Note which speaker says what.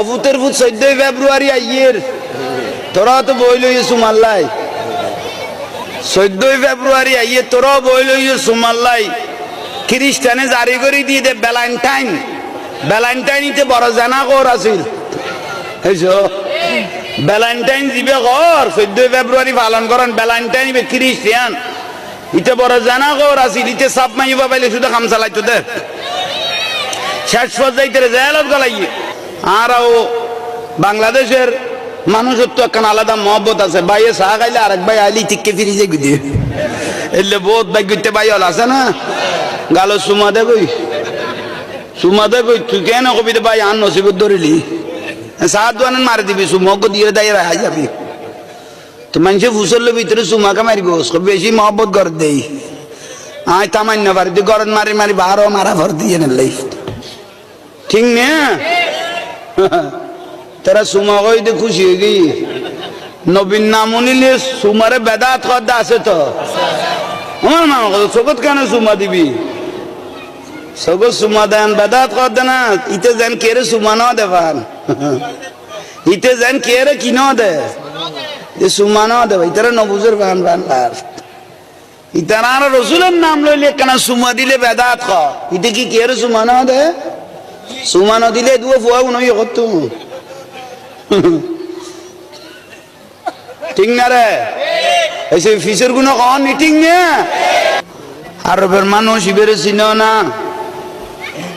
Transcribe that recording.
Speaker 1: অভূতের ভূত চোদ্দই ফেব্রুয়ারি আইয়ের। তোরা তো বই লইয়ে সুমাল্লাই চোদ্দই ফেব্রুয়ারি আইয়ে তোরা বই লইয়ে সুমাল্লাই খ্রিস্টানে জারি করে দিয়ে দে ভ্যালেন্টাইন। ভ্যালেন্টাইনিতে বড় জানা কর আছিল। ভ্যালেন্টাইন দিবে কর চোদ্দই ফেব্রুয়ারি পালন করেন ভ্যালেন্টাইন দিবে খ্রিস্টিয়ান ইতে বড় জানা কর আছিল। ইতে সাপ মাইবা পাইলে শুধু কাম চালাইতো দে। শেষ পর্যায়ে জেলত গলাইয়ে। আর ও বাংলাদেশের মানুষের তো একখান আলাদা মহব্বত আছে। ভাইয়ে চা খাইলে আরেক ভাই আইলি টিককে ফিরিছে গুদি এলে বহুত ভাই গুতে ভাই হল, আছে না? গালো সুমা দে কই। সুমা দে কই, তুই কেন কবি দে ভাই, আন নসিব ধরিলি? সাত দোয়ান মারি দিবি সুমক দিয়ে দাই রাখা যাবি। তো মানুষের ফুসলের ভিতরে সুমাকে মারিব বেশি মহব্বত করে দেই। আয় তামান্য পারি তুই গরম মারি মারি, বারো মারা ভর দিয়ে নেলাই ঠিক না? তারা সুমা কই দে খুশি হয়ে গই নবীন নাম নিলে সুমারে বেদাত কদ্দা আছে তো। আমার নাম চকত কেন সুমা দিবি? চকত সুমা দেন বেদাত কদ্দা না, ইতে যেন কেরে সুমা ন দেবান ইতে যেন কেরে কি ন দে। সুমা ন দেবা ইতারা নবুজের বান বান আর ইতারা আর রসুলের নাম লইলে কেন সুমা দিলে বেদাত খ? ইতে কি কেরে সুমা ন দে? সুমা ন দিলে দুও ফুয়া নই করতো। ঠিক না রে? এসে ফিসের গুণ কখন মিটিং নিয়ে আরবের মানুষ ইবেরে না?